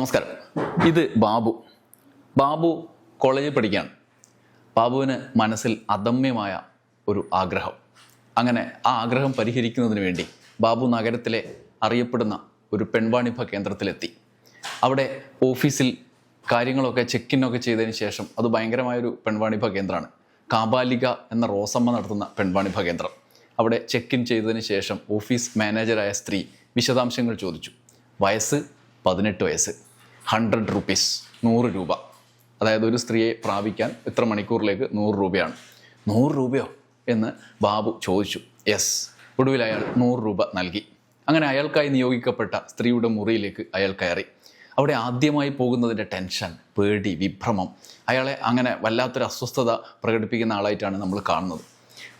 നമസ്കാരം. ഇത് ബാബു. ബാബു കോളേജിൽ പഠിക്കുകയാണ്. ബാബുവിന് മനസ്സിൽ അദമ്യമായ ഒരു ആഗ്രഹം. അങ്ങനെ ആ ആഗ്രഹം പരിഹരിക്കുന്നതിന് വേണ്ടി ബാബു നഗരത്തിലെ അറിയപ്പെടുന്ന ഒരു പെൺവാണിഭ കേന്ദ്രത്തിലെത്തി. അവിടെ ഓഫീസിൽ കാര്യങ്ങളൊക്കെ ചെക്കിനൊക്കെ ചെയ്തതിന് ശേഷം അത് ഭയങ്കരമായൊരു പെൺവാണിഭ കേന്ദ്രമാണ്. കാബാലിക എന്ന റോസമ്മ നടത്തുന്ന പെൺവാണിഭ കേന്ദ്രം. അവിടെ ചെക്ക് ഇൻ ചെയ്തതിന് ശേഷം ഓഫീസ് മാനേജറായ സ്ത്രീ വിശദാംശങ്ങൾ ചോദിച്ചു. വയസ്സ് പതിനെട്ട് വയസ്സ്. ഹൺഡ്രഡ് റുപ്പീസ് നൂറ് രൂപ. അതായത് ഒരു സ്ത്രീയെ പ്രാപിക്കാൻ ഇത്ര മണിക്കൂറിലേക്ക് നൂറ് രൂപയാണ്. നൂറ് രൂപയോ? എന്ന് ബാബു ചോദിച്ചു. യെസ് ഒടുവിൽ അയാൾ നൂറ് രൂപ നൽകി. അങ്ങനെ അയാൾക്കായി നിയോഗിക്കപ്പെട്ട സ്ത്രീയുടെ മുറിയിലേക്ക് അയാൾ കയറി. അവിടെ ആദ്യമായി പോകുന്നതിന്റെ ടെൻഷൻ പേടി വിഭ്രമം അയാളെ അങ്ങനെ വല്ലാത്തൊരു അസ്വസ്ഥത പ്രകടിപ്പിക്കുന്ന ആളായിട്ടാണ് നമ്മൾ കാണുന്നത്.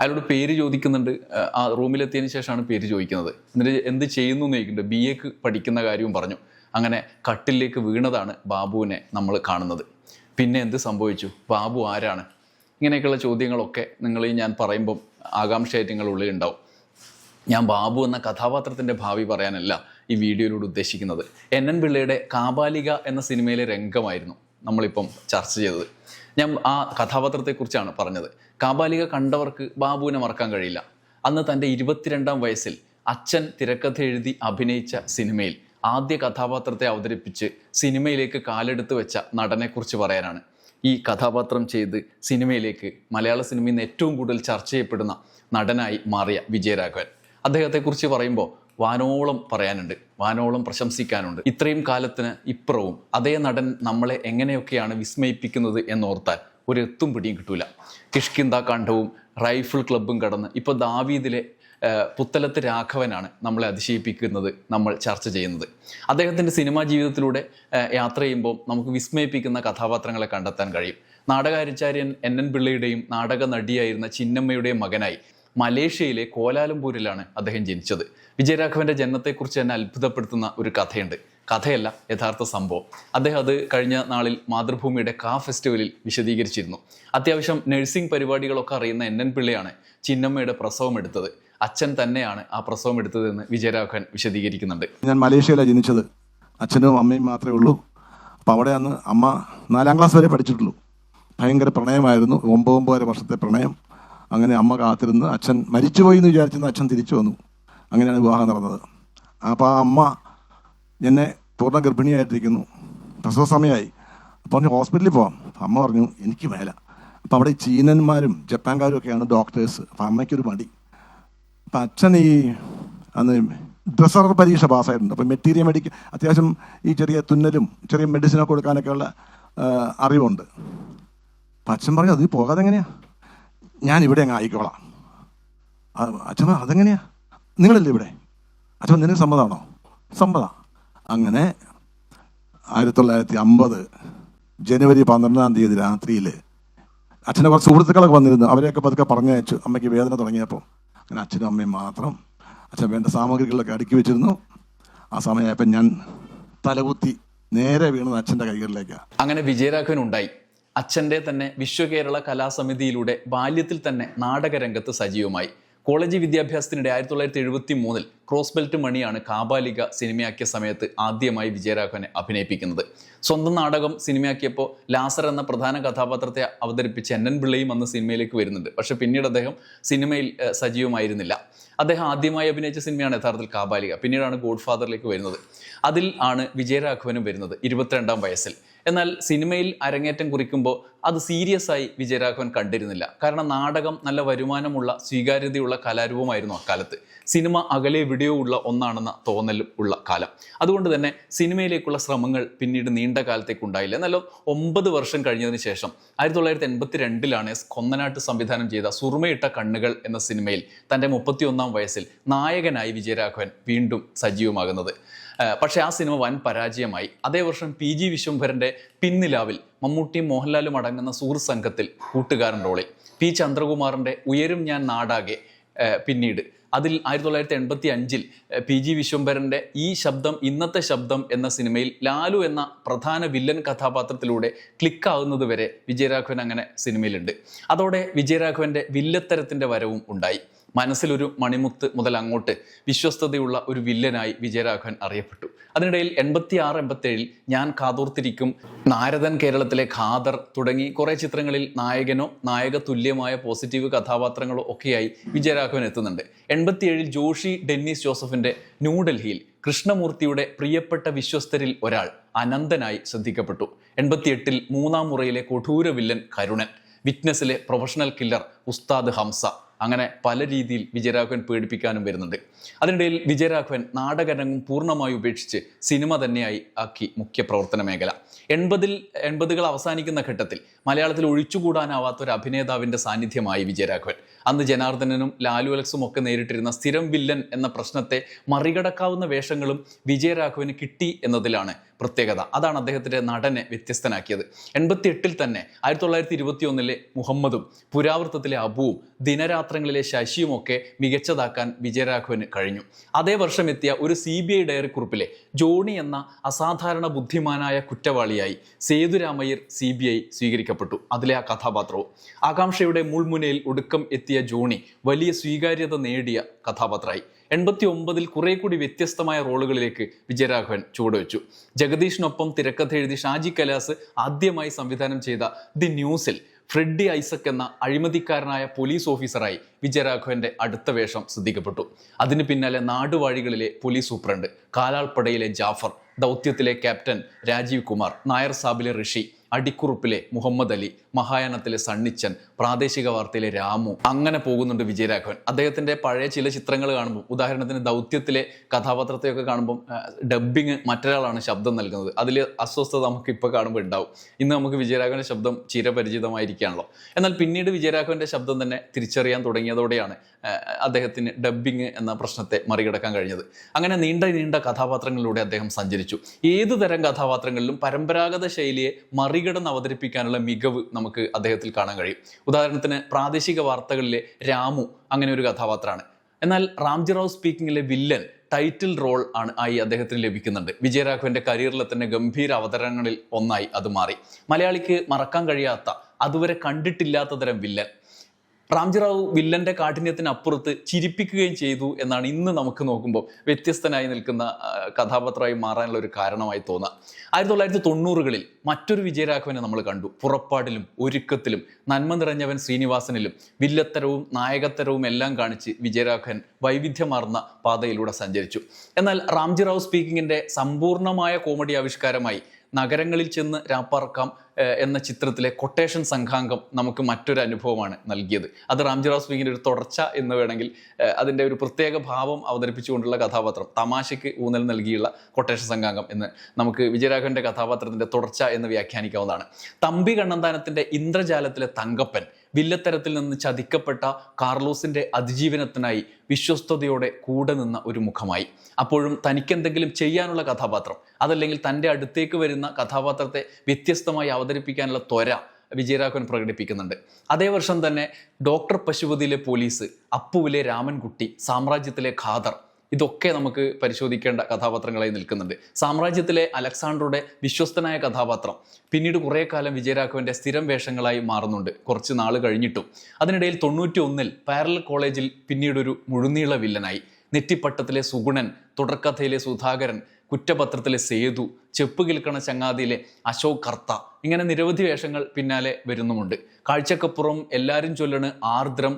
അയാളോട് പേര് ചോദിക്കുന്നുണ്ട്. ആ റൂമിലെത്തിയതിന് ശേഷമാണ് പേര് ചോദിക്കുന്നത്. എന്നിട്ട് എന്ത് ചെയ്യുന്നു എന്ന് ചോദിക്കുന്നുണ്ട്. ബി എക്ക് പഠിക്കുന്ന കാര്യവും പറഞ്ഞു. അങ്ങനെ കട്ടിലേക്ക് വീണതാണ് ബാബുവിനെ നമ്മൾ കാണുന്നത്. പിന്നെ എന്ത് സംഭവിച്ചു? ബാബു ആരാണ്? ഇങ്ങനെയൊക്കെയുള്ള ചോദ്യങ്ങളൊക്കെ നിങ്ങൾ ഞാൻ പറയുമ്പം ആകാംക്ഷയായിട്ട് നിങ്ങളുടെ ഉള്ളിൽ ഉണ്ടാവും. ഞാൻ ബാബു എന്ന കഥാപാത്രത്തിന്റെ ഭാവി പറയാനല്ല ഈ വീഡിയോയിലൂടെ ഉദ്ദേശിക്കുന്നത്. എൻ എൻ പിള്ളയുടെ കാബാലിക എന്ന സിനിമയിലെ രംഗമായിരുന്നു നമ്മളിപ്പം ചർച്ച ചെയ്തത്. ഞാൻ ആ കഥാപാത്രത്തെക്കുറിച്ചാണ് പറഞ്ഞത്. കാബാലിക കണ്ടവർക്ക് ബാബുവിനെ മറക്കാൻ കഴിയില്ല. അന്ന് തന്റെ ഇരുപത്തിരണ്ടാം വയസ്സിൽ അച്ഛൻ തിരക്കഥ എഴുതി അഭിനയിച്ച സിനിമയിൽ ആദ്യ കഥാപാത്രത്തെ അവതരിപ്പിച്ച് സിനിമയിലേക്ക് കാലെടുത്ത് വെച്ച നടനെക്കുറിച്ച് പറയാനാണ്. ഈ കഥാപാത്രം ചെയ്ത് സിനിമയിലേക്ക് മലയാള സിനിമയിൽ നിന്ന് ഏറ്റവും കൂടുതൽ ചർച്ച ചെയ്യപ്പെടുന്ന നടനായി മാറിയ വിജയരാഘവൻ. അദ്ദേഹത്തെക്കുറിച്ച് പറയുമ്പോൾ വാനോളം പറയാനുണ്ട് വാനോളം പ്രശംസിക്കാനുണ്ട്. ഇത്രയും കാലത്തിന് ഇപ്പുറവും അതേ നടൻ നമ്മളെ എങ്ങനെയൊക്കെയാണ് വിസ്മയിപ്പിക്കുന്നത് എന്നോർത്താൽ ഒരു എത്തും പിടിയും കിട്ടൂല. കിഷ്കിന്ത കണ്ഠവും റൈഫിൾ ക്ലബും കടന്ന് ഇപ്പോൾ ദാവീദിലെ പുത്തലത്ത് രാഘവനാണ് നമ്മളെ അതിശയിപ്പിക്കുന്നത് നമ്മൾ ചർച്ച ചെയ്യുന്നത്. അദ്ദേഹത്തിന്റെ സിനിമാ ജീവിതത്തിലൂടെ യാത്ര ചെയ്യുമ്പോൾ നമുക്ക് വിസ്മയിപ്പിക്കുന്ന കഥാപാത്രങ്ങളെ കണ്ടെത്താൻ കഴിയും. നാടകാചാര്യൻ എൻ എൻ പിള്ളയുടെയും നാടക നടിയായിരുന്ന ചിന്നമ്മയുടെയും മകനായി മലേഷ്യയിലെ കോലാലംപൂരിലാണ് അദ്ദേഹം ജനിച്ചത്. വിജയരാഘവന്റെ ജന്മത്തെക്കുറിച്ച് തന്നെ അത്ഭുതപ്പെടുത്തുന്ന ഒരു കഥയുണ്ട്. കഥയല്ല യഥാർത്ഥ സംഭവം. അദ്ദേഹം അത് കഴിഞ്ഞ നാളിൽ മാതൃഭൂമിയുടെ കാ ഫെസ്റ്റിവലിൽ വിശദീകരിച്ചിരുന്നു. അത്യാവശ്യം നഴ്സിംഗ് പരിപാടികളൊക്കെ അറിയുന്ന എൻ എൻ പിള്ളയാണ് ചിന്നമ്മയുടെ പ്രസവം എടുത്തത്. അച്ഛൻ തന്നെയാണ് ആ പ്രസവം എടുത്തതെന്ന് വിജയരാഘവൻ വിശദീകരിക്കുന്നുണ്ട്. ഞാൻ മലേഷ്യയിലാണ് ജനിച്ചത്. അച്ഛനും അമ്മയും മാത്രമേ ഉള്ളൂ. അപ്പോൾ അവിടെ അന്ന് അമ്മ നാലാം ക്ലാസ് വരെ പഠിച്ചിട്ടുള്ളൂ. ഭയങ്കര പ്രണയമായിരുന്നു. ഒമ്പത് ഒമ്പതര വർഷത്തെ പ്രണയം. അങ്ങനെ അമ്മ കാത്തിരുന്ന് അച്ഛൻ മരിച്ചുപോയി എന്ന് വിചാരിച്ചിരുന്ന അച്ഛൻ തിരിച്ചു വന്നു. അങ്ങനെയാണ് വിവാഹം നടന്നത്. അപ്പോൾ ആ അമ്മ എന്നെ പൂർണ ഗർഭിണിയായിട്ടിരിക്കുന്നു. പ്രസവ സമയമായി. അപ്പോൾ പറഞ്ഞു ഹോസ്പിറ്റലിൽ പോവാം. അപ്പം അമ്മ പറഞ്ഞു എനിക്ക് മേല. അപ്പോൾ അവിടെ ചീനന്മാരും ജപ്പാൻകാരും ഒക്കെയാണ് ഡോക്ടേഴ്സ്. അപ്പോൾ അമ്മയ്ക്കൊരു മടി. അപ്പം അച്ഛൻ ഈ അന്ന് ഡ്രസ്സർ പരീക്ഷ പാസ്സായിട്ടുണ്ട്. അപ്പം മെറ്റീരിയൽ മെഡിക്കൽ അത്യാവശ്യം ഈ ചെറിയ തുന്നലും ചെറിയ മെഡിസിനൊക്കെ കൊടുക്കാനൊക്കെയുള്ള അറിവുണ്ട്. അപ്പം അച്ഛൻ പറഞ്ഞു അത് പോകാതെ എങ്ങനെയാ? ഞാൻ ഇവിടെ അങ്ങ് ആയിക്കോളാം. അച്ഛൻ പറഞ്ഞു അതെങ്ങനെയാ? നിങ്ങളല്ലേ ഇവിടെ? അച്ഛൻ നിനക്ക് സമ്മതമാണോ സമ്മതം. അങ്ങനെ ആയിരത്തി തൊള്ളായിരത്തി അമ്പത് ജനുവരി പന്ത്രണ്ടാം തീയതി രാത്രിയിൽ അച്ഛന്റെ കുറച്ച് സുഹൃത്തുക്കളൊക്കെ വന്നിരുന്നു. അവരെയൊക്കെ പതുക്കെ പറഞ്ഞയച്ചു. അമ്മയ്ക്ക് വേദന തുടങ്ങിയപ്പോൾ. അങ്ങനെ അച്ഛനും അമ്മയും മാത്രം അച്ഛൻ വേണ്ട സാമഗ്രികളൊക്കെ അടുക്കി വെച്ചിരുന്നു. ആ സമയമായപ്പോൾ ഞാൻ തലകുത്തി നേരെ വീണത് അച്ഛന്റെ കൈകളിലേക്കാണ് അങ്ങനെ വിജയരാഘവൻ ഉണ്ടായി അച്ഛന്റെ തന്നെ വിശ്വകേരള കലാസമിതിയിലൂടെ ബാല്യത്തിൽ തന്നെ നാടകരംഗത്ത് സജീവമായി. കോളേജ് വിദ്യാഭ്യാസത്തിനിടെ ആയിരത്തി തൊള്ളായിരത്തി എഴുപത്തി മൂന്നിൽ ക്രോസ് ബെൽറ്റ് മണിയാണ് കാബാലിക സിനിമയാക്കിയ സമയത്ത് ആദ്യമായി വിജയരാഘവനെ അഭിനയിപ്പിക്കുന്നത്. സ്വന്തം നാടകം സിനിമയാക്കിയപ്പോൾ ലാസർ എന്ന പ്രധാന കഥാപാത്രത്തെ അവതരിപ്പിച്ച് എൻ എൻ പിള്ളയും അന്ന് സിനിമയിലേക്ക് വരുന്നുണ്ട്. പക്ഷെ പിന്നീട് അദ്ദേഹം സിനിമയിൽ സജീവമായിരുന്നില്ല. അദ്ദേഹം ആദ്യമായി അഭിനയിച്ച സിനിമയാണ് യഥാർത്ഥത്തിൽ കാബാലിക. പിന്നീടാണ് ഗോഡ് ഫാദറിലേക്ക് വരുന്നത്. അതിൽ ആണ് വിജയരാഘവനും വരുന്നത് ഇരുപത്തിരണ്ടാം വയസ്സിൽ. എന്നാൽ സിനിമയിൽ അരങ്ങേറ്റം കുറിക്കുമ്പോൾ അത് സീരിയസ് ആയി വിജയരാഘവൻ കണ്ടിരുന്നില്ല. കാരണം നാടകം നല്ല വരുമാനമുള്ള സ്വീകാര്യതയുള്ള കലാരൂപമായിരുന്നു അക്കാലത്ത്. സിനിമ അകലെ വിഡിയോ ഉള്ള ഒന്നാണെന്ന തോന്നലും ഉള്ള കാലം. അതുകൊണ്ട് തന്നെ സിനിമയിലേക്കുള്ള ശ്രമങ്ങൾ പിന്നീട് നീണ്ട കാലത്തേക്ക് ഉണ്ടായില്ല. എന്നാലും ഒമ്പത് വർഷം കഴിഞ്ഞതിന് ശേഷം ആയിരത്തി തൊള്ളായിരത്തി എൺപത്തി രണ്ടിലാണ് കൊന്നനാട്ട് സംവിധാനം ചെയ്ത സുറുമയിട്ട കണ്ണുകൾ എന്ന സിനിമയിൽ തന്റെ മുപ്പത്തിയൊന്നാം വയസ്സിൽ നായകനായി വിജയരാഘവൻ വീണ്ടും സജീവമാകുന്നത്. പക്ഷേ ആ സിനിമ വൻ പരാജയമായി. അതേ വർഷം പി ജി വിശ്വംഭരന്റെ പിന്നിലാവിൽ മമ്മൂട്ടിയും മോഹൻലാലും അടങ്ങുന്ന സുഹൃത്ത് സംഘത്തിൽ കൂട്ടുകാരൻ റോളിൽ. പി ചന്ദ്രകുമാറിന്റെ ഉയരും ഞാൻ നാടാകെ പിന്നീട്. അതിൽ ആയിരത്തി തൊള്ളായിരത്തി എൺപത്തി അഞ്ചിൽ പി ജി വിശ്വംഭരന്റെ ഈ ശബ്ദം ഇന്നത്തെ ശബ്ദം എന്ന സിനിമയിൽ ലാലു എന്ന പ്രധാന വില്ലൻ കഥാപാത്രത്തിലൂടെ ക്ലിക്കാവുന്നത് വരെ വിജയരാഘവൻ അങ്ങനെ സിനിമയിലുണ്ട്. അതോടെ വിജയരാഘവന്റെ വില്ലത്തരത്തിന്റെ വരവും ഉണ്ടായി. മനസ്സിലൊരു മണിമുത്ത് മുതൽ അങ്ങോട്ട് വിശ്വസ്തതയുള്ള ഒരു വില്ലനായി വിജയരാഘവൻ അറിയപ്പെട്ടു. അതിനിടയിൽ എൺപത്തി ആറ് എൺപത്തേഴിൽ ഞാൻ കാതോർത്തിരിക്കും. നാരദൻ കേരളത്തിലെ ഖാദർ തുടങ്ങി കുറേ ചിത്രങ്ങളിൽ നായകനോ നായക തുല്യമായ പോസിറ്റീവ് കഥാപാത്രങ്ങളോ ഒക്കെയായി വിജയരാഘവൻ എത്തുന്നുണ്ട്. എൺപത്തിയേഴിൽ ജോഷി ഡെന്നിസ് ജോസഫിന്റെ ന്യൂഡൽഹിയിൽ കൃഷ്ണമൂർത്തിയുടെ പ്രിയപ്പെട്ട വിശ്വസ്തരിൽ ഒരാൾ അനന്തനായി ശ്രദ്ധിക്കപ്പെട്ടു. എൺപത്തിയെട്ടിൽ മൂന്നാം മുറയിലെ കൊടൂര വില്ലൻ കരുണൻ വിറ്റ്നസിലെ പ്രൊഫഷണൽ കില്ലർ ഉസ്താദ് ഹംസ. അങ്ങനെ പല രീതിയിൽ വിജയരാഘവൻ പേടിപ്പിക്കാനും വരുന്നുണ്ട്. അതിനിടയിൽ വിജയരാഘവൻ നാടകരംഗം പൂർണമായി ഉപേക്ഷിച്ച് സിനിമ തന്നെയായി ആക്കി മുഖ്യ പ്രവർത്തന മേഖല. എൺപതിൽ എൺപതുകൾ അവസാനിക്കുന്ന ഘട്ടത്തിൽ മലയാളത്തിൽ ഒഴിച്ചുകൂടാനാവാത്ത ഒരു അഭിനേതാവിന്റെ സാന്നിധ്യമായി വിജയരാഘവൻ അന്ന് ജനാർദ്ദനനും ലാലു അലക്സും ഒക്കെ നേരിട്ടിരുന്ന സ്ഥിരം വില്ലൻ എന്ന പ്രശ്നത്തെ മറികടക്കാവുന്ന വേഷങ്ങളും വിജയരാഘവന് കിട്ടി എന്നതിലാണ് പ്രത്യേകത. അതാണ് അദ്ദേഹത്തിന്റെ നടനെ വ്യത്യസ്തനാക്കിയത്. എൺപത്തി എട്ടിൽ തന്നെ ആയിരത്തി തൊള്ളായിരത്തി ഇരുപത്തി ഒന്നിലെ മുഹമ്മദും പുരാവൃത്തത്തിലെ അബുവും ദിനരാത്രങ്ങളിലെ ശശിയും ഒക്കെ മികച്ചതാക്കാൻ വിജയരാഘവന് കഴിഞ്ഞു. അതേ വർഷം എത്തിയ ഒരു സി ബി ഐ ഡയറി കുറിപ്പിലെ ജോണി എന്ന അസാധാരണ ബുദ്ധിമാനായ കുറ്റവാളിയായി സേതുരാമയ്യർ സി ബി ഐ സ്വീകരിക്കപ്പെട്ടു. അതിലെ ആ കഥാപാത്രവും. ആകാംക്ഷയുടെ മുൾമുനയിൽ ഒടുക്കം എത്തിയ ജോണി വലിയ സ്വീകാര്യത നേടിയ കഥാപാത്രമായി. എൺപത്തി ഒമ്പതിൽ കുറെ കൂടി വ്യത്യസ്തമായ റോളുകളിലേക്ക് വിജയരാഘവൻ ചുവടുവെച്ചു. ജഗദീഷിനൊപ്പം തിരക്കഥ എഴുതി ഷാജി കലാസ് ആദ്യമായി സംവിധാനം ചെയ്ത ദി ന്യൂസിൽ ഫ്രെഡി ഐസക് എന്ന അഴിമതിക്കാരനായ പോലീസ് ഓഫീസറായി വിജയരാഘവന്റെ അടുത്ത വേഷം ശ്രദ്ധിക്കപ്പെട്ടു. അതിന് പിന്നാലെ നാടുവാഴികളിലെ പോലീസ് സൂപ്രണ്ട് കാലാൾപ്പടയിലെ ജാഫർ ദൗത്യത്തിലെ ക്യാപ്റ്റൻ രാജീവ് കുമാർ നായർ സാബിലെ ഋഷി അടിക്കുറുപ്പിലെ മുഹമ്മദ് അലി മഹായാനത്തിലെ സണ്ണിച്ചൻ പ്രാദേശിക വാർത്തയിലെ രാമു അങ്ങനെ പോകുന്നുണ്ട് വിജയരാഘവൻ. അദ്ദേഹത്തിന്റെ പഴയ ചില ചിത്രങ്ങൾ കാണുമ്പോൾ ഉദാഹരണത്തിന് ദൗത്യത്തിലെ കഥാപാത്രത്തെയൊക്കെ കാണുമ്പോൾ ഡബ്ബിങ് മറ്റൊരാളാണ് ശബ്ദം നൽകുന്നത്. അതിൽ അസ്വസ്ഥത നമുക്ക് ഇപ്പോൾ കാണുമ്പോൾ ഉണ്ടാവും. ഇന്ന് നമുക്ക് വിജയരാഘവന്റെ ശബ്ദം ചിരപരിചിതമായിരിക്കുകയാണല്ലോ. എന്നാൽ പിന്നീട് വിജയരാഘവന്റെ ശബ്ദം തന്നെ തിരിച്ചറിയാൻ തുടങ്ങിയതോടെയാണ് അദ്ദേഹത്തിന് ഡബ്ബിങ് എന്ന പ്രശ്നത്തെ മറികടക്കാൻ കഴിഞ്ഞത്. അങ്ങനെ നീണ്ട നീണ്ട കഥാപാത്രങ്ങളിലൂടെ അദ്ദേഹം സഞ്ചരിച്ചു. ഏതു തരം കഥാപാത്രങ്ങളിലും പരമ്പരാഗത ശൈലിയെ മറികടന്ന് അവതരിപ്പിക്കാനുള്ള മികവ് നമുക്ക് അദ്ദേഹത്തിൽ കാണാൻ കഴിയും. ഉദാഹരണത്തിന് പ്രാദേശിക വാർത്തകളിലെ രാമു അങ്ങനെ ഒരു കഥാപാത്രമാണ്. എന്നാൽ റാംജിറാവ് സ്പീക്കിങ്ങിലെ വില്ലൻ ടൈറ്റിൽ റോൾ ആണ് ആയി അദ്ദേഹത്തിന് ലഭിക്കുന്നുണ്ട്. വിജയരാഘവന്റെ കരിയറിലെ തന്നെ ഗംഭീര അവതരണങ്ങളിൽ ഒന്നായി അത് മാറി. മലയാളിക്ക് മറക്കാൻ കഴിയാത്ത അതുവരെ കണ്ടിട്ടില്ലാത്ത തരം വില്ലൻ. റാംജിറാവു വില്ലന്റെ കാഠിന്യത്തിനപ്പുറത്ത് ചിരിപ്പിക്കുകയും ചെയ്തു എന്നാണ് ഇന്ന് നമുക്ക് നോക്കുമ്പോൾ വ്യത്യസ്തനായി നിൽക്കുന്ന കഥാപാത്രമായി മാറാനുള്ള ഒരു കാരണമായി തോന്നുക ആയിരത്തി തൊള്ളായിരത്തി തൊണ്ണൂറുകളിൽ മറ്റൊരു വിജയരാഘവനെ നമ്മൾ കണ്ടു. പുറപ്പാടിലും ഒരുക്കത്തിലും നന്മ നിറഞ്ഞവൻ ശ്രീനിവാസനിലും വില്ലത്തരവും നായകത്തരവും എല്ലാം കാണിച്ച് വിജയരാഘവൻ വൈവിധ്യമാർന്ന പാതയിലൂടെ സഞ്ചരിച്ചു. എന്നാൽ റാംജിറാവു സ്പീക്കിങ്ങിന്റെ സമ്പൂർണമായ കോമഡി ആവിഷ്കാരമായി നഗരങ്ങളിൽ ചെന്ന് രാപ്പാർക്കാം എന്ന ചിത്രത്തിലെ കൊട്ടേഷൻ സംഘാംഗം നമുക്ക് മറ്റൊരു അനുഭവമാണ് നൽകിയത്. അത് റാംജിറാവ് സ്പീക്കിന്റെ ഒരു തുടർച്ച എന്ന് വേണമെങ്കിൽ അതിന്റെ ഒരു പ്രത്യേക ഭാവം അവതരിപ്പിച്ചുകൊണ്ടുള്ള കഥാപാത്രം തമാശയ്ക്ക് ഊന്നൽ നൽകിയുള്ള കൊട്ടേഷൻ സംഘാംഗം എന്ന് നമുക്ക് വിജയരാഘവന്റെ കഥാപാത്രത്തിന്റെ തുടർച്ച എന്ന് വ്യാഖ്യാനിക്കാവുന്നതാണ്. തമ്പി കണ്ണന്താനത്തിന്റെ ഇന്ദ്രജാലത്തിലെ തങ്കപ്പൻ വില്ലത്തരത്തിൽ നിന്ന് ചതിക്കപ്പെട്ട കാർലോസിന്റെ അതിജീവനത്തിനായി വിശ്വസ്തയോടെ കൂടെ നിന്ന ഒരു മുഖമായി. അപ്പോഴും തനിക്കെന്തെങ്കിലും ചെയ്യാനുള്ള കഥാപാത്രം അതല്ലെങ്കിൽ തന്റെ അടുത്തേക്ക് വരുന്ന കഥാപാത്രത്തെ വ്യത്യസ്തമായി അവതരിപ്പിക്കാനുള്ള ത്വര വിജയരാഘവൻ പ്രകടിപ്പിക്കുന്നുണ്ട്. അതേ വർഷം തന്നെ ഡോക്ടർ പശുപതിയിലെ പോലീസ് അപ്പുവിലെ രാമൻകുട്ടി സാമ്രാജ്യത്തിലെ ഖാദർ ഇതൊക്കെ നമുക്ക് പരിശോധിക്കേണ്ട കഥാപാത്രങ്ങളായി നിൽക്കുന്നുണ്ട്. സാമ്രാജ്യത്തിലെ അലക്സാണ്ടറുടെ വിശ്വസ്തനായ കഥാപാത്രം പിന്നീട് കുറേ കാലം വിജയരാഘവന്റെ സ്ഥിരം വേഷങ്ങളായി മാറുന്നുണ്ട്. കുറച്ച് നാൾ കഴിഞ്ഞിട്ടും. അതിനിടയിൽ തൊണ്ണൂറ്റി ഒന്നിൽ പാരലൽ കോളേജിൽ പിന്നീടൊരു മുഴുനീള വില്ലനായി. നെറ്റിപ്പട്ടത്തിലെ സുഗുണൻ തുടർക്കഥയിലെ സുധാകരൻ കുറ്റപത്രത്തിലെ സേതു ചെപ്പ് കിൽക്കണ ചങ്ങാതിയിലെ അശോക് കർത്ത ഇങ്ങനെ നിരവധി വേഷങ്ങൾ പിന്നാലെ വരുന്നുമുണ്ട്. കാഴ്ചക്കപ്പുറം എല്ലാവരും ചൊല്ലണ് ആർദ്രം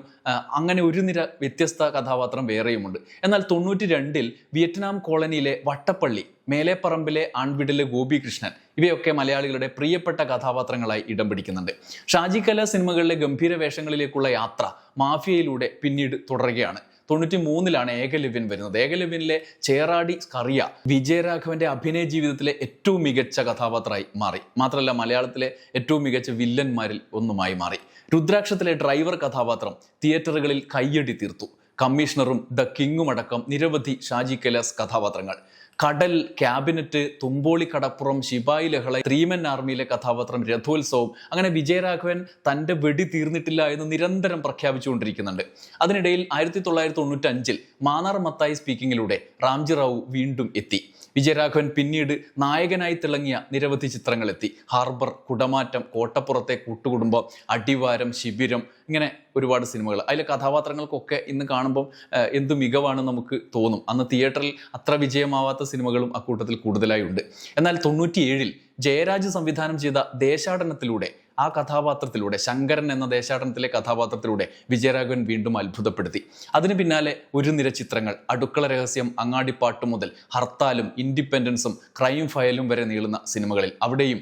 അങ്ങനെ ഒരു നിര വ്യത്യസ്ത കഥാപാത്രം വേറെയുമുണ്ട്. എന്നാൽ തൊണ്ണൂറ്റി രണ്ടിൽ വിയറ്റ്നാം കോളനിയിലെ വട്ടപ്പള്ളി മേലേപ്പറമ്പിലെ ആൺവിടിലെ ഗോപികൃഷ്ണൻ ഇവയൊക്കെ മലയാളികളുടെ പ്രിയപ്പെട്ട കഥാപാത്രങ്ങളായി ഇടം പിടിക്കുന്നുണ്ട്. ഷാജി കല സിനിമകളിലെ ഗംഭീര വേഷങ്ങളിലേക്കുള്ള യാത്ര മാഫിയയിലൂടെ പിന്നീട് തുടരുകയാണ്. തൊണ്ണൂറ്റി മൂന്നിലാണ് ഏകലവ്യൻ വരുന്നത്. ഏകലവ്യനിലെ ചേറാടി കറിയ വിജയരാഘവന്റെ അഭിനയ ജീവിതത്തിലെ ഏറ്റവും മികച്ച കഥാപാത്രമായി മാറി. മാത്രമല്ല മലയാളത്തിലെ ഏറ്റവും മികച്ച വില്ലന്മാരിൽ ഒന്നുമായി മാറി. രുദ്രാക്ഷത്തിലെ ഡ്രൈവർ കഥാപാത്രം തിയേറ്ററുകളിൽ കയ്യടി തീർത്തു. കമ്മീഷണറും ദ കിങ്ങും അടക്കം നിരവധി ഷാജി കൈലാസ് കഥാപാത്രങ്ങൾ. കടൽ ക്യാബിനറ്റ് തുമ്പോളി കടപ്പുറം ശിപായി ലഹള ത്രീമൻ ആർമിയിലെ കഥാപാത്രം രഥോത്സവം അങ്ങനെ വിജയരാഘവൻ തന്റെ വെടി തീർന്നിട്ടില്ല എന്ന് നിരന്തരം പ്രഖ്യാപിച്ചുകൊണ്ടിരിക്കുന്നുണ്ട്. അതിനിടയിൽ ആയിരത്തി തൊള്ളായിരത്തി തൊണ്ണൂറ്റി അഞ്ചിൽ മാന്നാർ മത്തായി സ്പീക്കിങ്ങിലൂടെ റാംജി റാവു വീണ്ടും എത്തി. വിജയരാഘവൻ പിന്നീട് നായകനായി തിളങ്ങിയ നിരവധി ചിത്രങ്ങളെത്തി. ഹാർബർ കുടമാറ്റം കോട്ടപ്പുറത്തെ കൂട്ടുകുടുംബം അടിവാരം ശിബിരം ഇങ്ങനെ ഒരുപാട് സിനിമകൾ. അതിലെ കഥാപാത്രങ്ങൾക്കൊക്കെ ഇന്ന് കാണുമ്പം എന്ത് മികവാണ് നമുക്ക് തോന്നും. അന്ന് തിയേറ്ററിൽ അത്ര വിജയമാവാത്ത സിനിമകളും അക്കൂട്ടത്തിൽ കൂടുതലായി ഉണ്ട്. എന്നാൽ തൊണ്ണൂറ്റിയേഴിൽ ജയരാജ് സംവിധാനം ചെയ്ത ദേശാടനത്തിലൂടെ ആ കഥാപാത്രത്തിലൂടെ ശങ്കരൻ എന്ന ദേശാടനത്തിലെ കഥാപാത്രത്തിലൂടെ വിജയരാഘവൻ വീണ്ടും അത്ഭുതപ്പെടുത്തി. അതിന് പിന്നാലെ ഒരു നിര ചിത്രങ്ങൾ അടുക്കള രഹസ്യം അങ്ങാടിപ്പാട്ട് മുതൽ ഹർത്താലും ഇൻഡിപെൻഡൻസും ക്രൈം ഫയലും വരെ നീളുന്ന സിനിമകളിൽ. അവിടെയും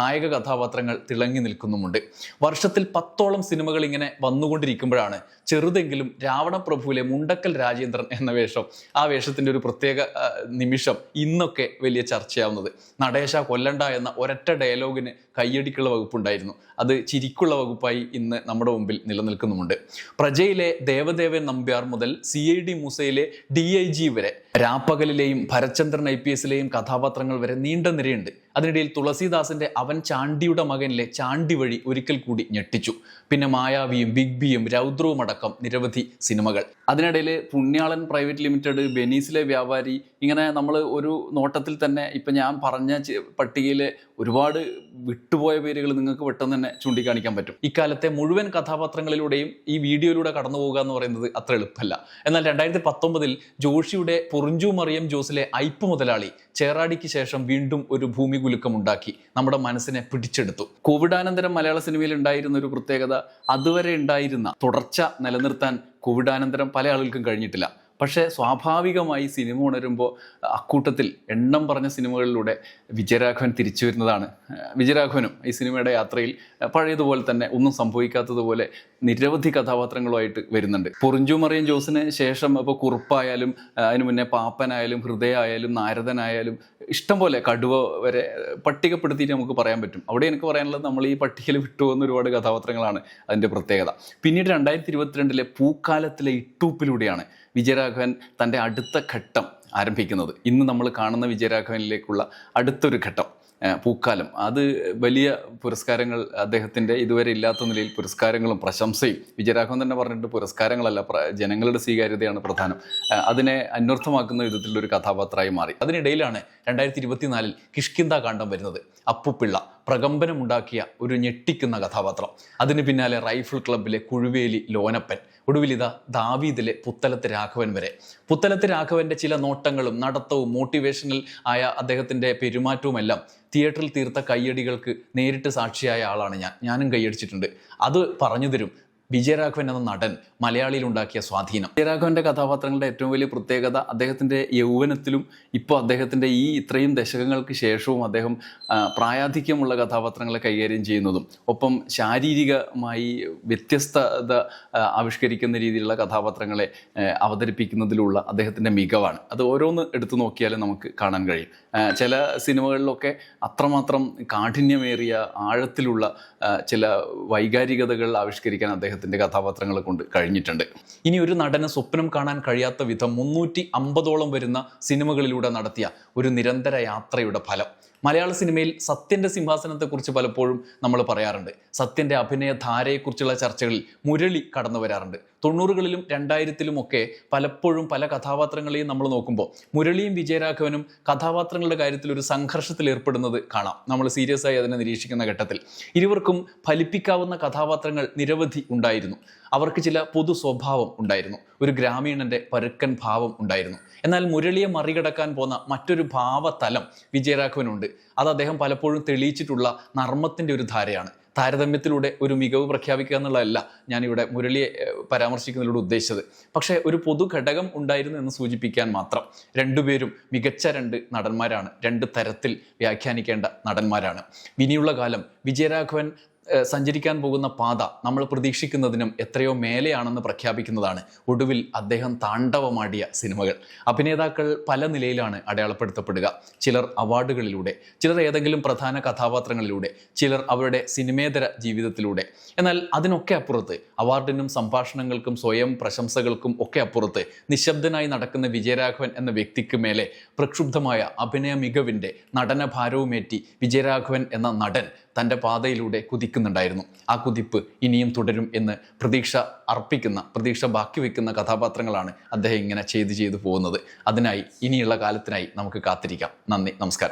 നായക കഥാപാത്രങ്ങൾ തിളങ്ങി നിൽക്കുന്നുമുണ്ട്. വർഷത്തിൽ പത്തോളം സിനിമകൾ ഇങ്ങനെ വന്നുകൊണ്ടിരിക്കുമ്പോഴാണ് ചെറുതെങ്കിലും രാവണ പ്രഭുവിലെ മുണ്ടക്കൽ രാജേന്ദ്രൻ എന്ന വേഷം ആ വേഷത്തിന്റെ ഒരു പ്രത്യേക നിമിഷം ഇന്നൊക്കെ വലിയ ചർച്ചയാവുന്നത്. നടേശ കൊല്ലണ്ട എന്ന ഒരൊറ്റ ഡയലോഗിന് കയ്യടിക്കുള്ള വകുപ്പുണ്ടായിരുന്നു. അത് ചിരിക്കുള്ള വകുപ്പായി ഇന്ന് നമ്മുടെ മുമ്പിൽ നിലനിൽക്കുന്നുമുണ്ട്. പ്രജയിലെ ദേവദേവൻ നമ്പ്യാർ മുതൽ സി ഐ ഡി മൂസയിലെ ഡി ഐ ജി വരെ രാപ്പകലിലെയും ഭരചന്ദ്രൻ ഐ പി എസിലെയും കഥാപാത്രങ്ങൾ വരെ നീണ്ട നിരയുണ്ട്. അതിനിടയിൽ തുളസീദാസിന്റെ അവൻ ചാണ്ടിയുടെ മകനിലെ ചാണ്ടി വഴി ഒരിക്കൽ കൂടി ഞെട്ടിച്ചു. പിന്നെ മായാവിയും ബിഗ് ബിയും രൗദ്രവും അടക്കം നിരവധി സിനിമകൾ. അതിനിടയിൽ പുണ്യാളൻ പ്രൈവറ്റ് ലിമിറ്റഡ് ബെനീസിലെ വ്യാപാരി ഇങ്ങനെ നമ്മൾ ഒരു നോട്ടത്തിൽ തന്നെ ഇപ്പം ഞാൻ പറഞ്ഞ പട്ടികയിലെ ഒരുപാട് വിട്ടുപോയ പേരുകൾ നിങ്ങൾക്ക് പെട്ടെന്ന് തന്നെ ചൂണ്ടിക്കാണിക്കാൻ പറ്റും. ഇക്കാലത്തെ മുഴുവൻ കഥാപാത്രങ്ങളിലൂടെയും ഈ വീഡിയോയിലൂടെ കടന്നു പോകുക എന്ന് പറയുന്നത് അത്ര എളുപ്പമല്ല. എന്നാൽ രണ്ടായിരത്തി പത്തൊമ്പതിൽ ജോഷിയുടെ പൊറിഞ്ചു മറിയം ജോസിലെ ഐപ്പ് മുതലാളി ചേറാടിക്ക് ശേഷം വീണ്ടും ഒരു ഭൂമി കുലുക്കം ഉണ്ടാക്കി. നമ്മുടെ മനസ്സിനെ പിടിച്ചെടുത്തു. കോവിഡാനന്തരം മലയാള സിനിമയിൽ ഉണ്ടായിരുന്ന ഒരു പ്രത്യേകത അതുവരെ ഉണ്ടായിരുന്ന തുടർച്ച നിലനിർത്താൻ കോവിഡാനന്തരം പല ആളുകൾക്കും കഴിഞ്ഞിട്ടില്ല. പക്ഷേ സ്വാഭാവികമായി സിനിമ ഉണരുമ്പോൾ അക്കൂട്ടത്തിൽ എണ്ണം പറഞ്ഞ സിനിമകളിലൂടെ വിജയരാഘവൻ തിരിച്ചു വരുന്നതാണ്. വിജയരാഘവനും ഈ സിനിമയുടെ യാത്രയിൽ പഴയതുപോലെ തന്നെ ഒന്നും സംഭവിക്കാത്തതുപോലെ നിരവധി കഥാപാത്രങ്ങളുമായിട്ട് വരുന്നുണ്ട്. പൊറിഞ്ചു മറിയം ജോസിന് ശേഷം ഇപ്പോൾ കുറുപ്പായാലും അതിന് മുന്നേ പാപ്പനായാലും ഹൃദയ ആയാലും നാരദനായാലും ഇഷ്ടം പോലെ കടുവ വരെ പട്ടികപ്പെടുത്തിയിട്ട് നമുക്ക് പറയാൻ പറ്റും. അവിടെ എനിക്ക് പറയാനുള്ളത് നമ്മൾ ഈ പട്ടികയിൽ വിട്ടുപോകുന്ന ഒരുപാട് കഥാപാത്രങ്ങളാണ് അതിന്റെ പ്രത്യേകത. പിന്നീട് രണ്ടായിരത്തി ഇരുപത്തിരണ്ടിലെ പൂക്കാലത്തിലെ ഇട്ടൂപ്പിലൂടെയാണ് വിജയരാഘവൻ തന്റെ അടുത്ത ഘട്ടം ആരംഭിക്കുന്നത്. ഇന്ന് നമ്മൾ കാണുന്ന വിജയരാഘവനിലേക്കുള്ള അടുത്തൊരു ഘട്ടം പൂക്കാലം. അത് വലിയ പുരസ്കാരങ്ങൾ അദ്ദേഹത്തിന്റെ ഇതുവരെ ഇല്ലാത്ത നിലയിൽ പുരസ്കാരങ്ങളും പ്രശംസയും വിജയരാഘവൻ തന്നെ പറഞ്ഞിട്ട് പുരസ്കാരങ്ങളല്ല പ്ര- ജനങ്ങളുടെ സ്വീകാര്യതയാണ് പ്രധാനം. അതിനെ അന്വർത്ഥമാക്കുന്ന വിധത്തിലൊരു കഥാപാത്രമായി മാറി. അതിനിടയിലാണ് രണ്ടായിരത്തി ഇരുപത്തിനാലിൽ കിഷ്കിന്ത കാണ്ഡം വരുന്നത്. അപ്പുപിള്ള പ്രകമ്പനമുണ്ടാക്കിയ ഒരു ഞെട്ടിക്കുന്ന കഥാപാത്രം. അതിന് പിന്നാലെ റൈഫിൾ ക്ലബിലെ കുഴുവേലി ലോനപ്പൻ. ഒടുവിൽ ഇതാ ദാവീദിലെ പുത്തലത്ത് രാഘവൻ വരെ. പുത്തലത്ത് രാഘവന്റെ ചില നോട്ടങ്ങളും നടത്തവും മോട്ടിവേഷണൽ ആയ അദ്ദേഹത്തിന്റെ പെരുമാറ്റവും എല്ലാം തിയേറ്ററിൽ തീർത്ത കയ്യടികൾക്ക് നേരിട്ട് സാക്ഷിയായ ആളാണ് ഞാൻ. ഞാനും കൈയടിച്ചിട്ടുണ്ട്. അത് പറഞ്ഞു തരും. വിജയരാഘവൻ എന്ന നടൻ മലയാളിയിൽ ഉണ്ടാക്കിയ സ്വാധീനം. വിജയരാഘവന്റെ കഥാപാത്രങ്ങളുടെ ഏറ്റവും വലിയ പ്രത്യേകത അദ്ദേഹത്തിന്റെ യൗവനത്തിലും ഇപ്പോൾ അദ്ദേഹത്തിന്റെ ഈ ഇത്രയും ദശകങ്ങൾക്ക് ശേഷവും അദ്ദേഹം പ്രായാധിക്യമുള്ള കഥാപാത്രങ്ങളെ കൈകാര്യം ചെയ്യുന്നതും ഒപ്പം ശാരീരികമായി വ്യത്യസ്തത ആവിഷ്കരിക്കുന്ന രീതിയിലുള്ള കഥാപാത്രങ്ങളെ അവതരിപ്പിക്കുന്നതിലുള്ള അദ്ദേഹത്തിന്റെ മികവാണ്. അത് ഓരോന്ന് എടുത്തു നോക്കിയാലും നമുക്ക് കാണാൻ കഴിയും. ചില സിനിമകളിലൊക്കെ അത്രമാത്രം കാഠിന്യമേറിയ ആഴത്തിലുള്ള ചില വൈകാരികതകൾ ആവിഷ്കരിക്കാൻ അദ്ദേഹത്തിന്റെ കഥാപാത്രങ്ങളെ കൊണ്ട് കഴിഞ്ഞിട്ടുണ്ട്. ഇനി ഒരു നടന് സ്വപ്നം കാണാൻ കഴിയാത്ത വിധം മുന്നൂറ്റി അമ്പതോളം വരുന്ന സിനിമകളിലൂടെ നടത്തിയ ഒരു നിരന്തര യാത്രയുടെ ഫലം. മലയാള സിനിമയിൽ സത്യന്റെ സിംഹാസനത്തെക്കുറിച്ച് പലപ്പോഴും നമ്മൾ പറയാറുണ്ട്. സത്യന്റെ അഭിനയ ധാരയെക്കുറിച്ചുള്ള ചർച്ചകളിൽ മുരളി കടന്നു വരാറുണ്ട്. തൊണ്ണൂറുകളിലും രണ്ടായിരത്തിലും ഒക്കെ പലപ്പോഴും പല കഥാപാത്രങ്ങളെയും നമ്മൾ നോക്കുമ്പോൾ മുരളിയും വിജയരാഘവനും കഥാപാത്രങ്ങളുടെ കാര്യത്തിൽ ഒരു സംഘർഷത്തിൽ ഏർപ്പെടുന്നത് കാണാം. നമ്മൾ സീരിയസ് ആയി അതിനെ നിരീക്ഷിക്കുന്ന ഘട്ടത്തിൽ. ഇരുവർക്കും ഫലിപ്പിക്കാവുന്ന കഥാപാത്രങ്ങൾ നിരവധി ഉണ്ടായിരുന്നു. അവർക്ക് ചില പൊതു സ്വഭാവം ഉണ്ടായിരുന്നു. ഒരു ഗ്രാമീണന്റെ പരുക്കൻ ഭാവം ഉണ്ടായിരുന്നു. എന്നാൽ മുരളിയെ മറികടക്കാൻ പോന്ന മറ്റൊരു ഭാവതലം വിജയരാഘവനുണ്ട്. അത് അദ്ദേഹം പലപ്പോഴും തെളിയിച്ചിട്ടുള്ള നർമ്മത്തിന്റെ ഒരു ധാരയാണ്. താരതമ്യത്തിലൂടെ ഒരു മികവ് പ്രഖ്യാപിക്കുക എന്നുള്ളതല്ല ഞാനിവിടെ മുരളിയെ പരാമർശിക്കുന്നതിലൂടെ ഉദ്ദേശിച്ചത്. പക്ഷേ ഒരു പൊതു ഘടകം ഉണ്ടായിരുന്നു എന്ന് സൂചിപ്പിക്കാൻ മാത്രം രണ്ടുപേരും മികച്ച രണ്ട് നടന്മാരാണ്. രണ്ട് തരത്തിൽ വ്യാഖ്യാനിക്കേണ്ട നടന്മാരാണ്. ഇനിയുള്ള കാലം വിജയരാഘവൻ സഞ്ചരിക്കാൻ പോകുന്ന പാത നമ്മൾ പ്രതീക്ഷിക്കുന്നതിനും എത്രയോ മേലെയാണെന്ന് പ്രഖ്യാപിക്കുന്നതാണ്. ഒടുവിൽ അദ്ദേഹം താണ്ഡവമാടിയ സിനിമകൾ. അഭിനേതാക്കൾ പല നിലയിലാണ് അടയാളപ്പെടുത്തപ്പെടുക. ചിലർ അവാർഡുകളിലൂടെ ചിലർ ഏതെങ്കിലും പ്രധാന കഥാപാത്രങ്ങളിലൂടെ ചിലർ അവരുടെ സിനിമേതര ജീവിതത്തിലൂടെ. എന്നാൽ അതിനൊക്കെ അപ്പുറത്ത് അവാർഡിനും സംഭാഷണങ്ങൾക്കും സ്വയം പ്രശംസകൾക്കും ഒക്കെ അപ്പുറത്ത് നിശബ്ദനായി നടക്കുന്ന വിജയരാഘവൻ എന്ന വ്യക്തിക്ക് മേലെ പ്രക്ഷുബ്ധമായ അഭിനയ മികവിന്റെ നടനഭാരവുമേറ്റി വിജയരാഘവൻ എന്ന നടൻ തന്റെ പാതയിലൂടെ കുതിക്കാൻ കുതിക്കുന്നുണ്ടായിരുന്നു ആ കുതിപ്പ് ഇനിയും തുടരും എന്ന് പ്രതീക്ഷ അർപ്പിക്കുന്ന പ്രതീക്ഷ ബാക്കി വെക്കുന്ന കഥാപാത്രങ്ങളാണ് അദ്ദേഹം ഇങ്ങനെ ചെയ്ത് ചെയ്തു പോകുന്നത്. അതിനായി ഇനിയുള്ള കാലത്തിനായി നമുക്ക് കാത്തിരിക്കാം. നന്ദി നമസ്കാരം.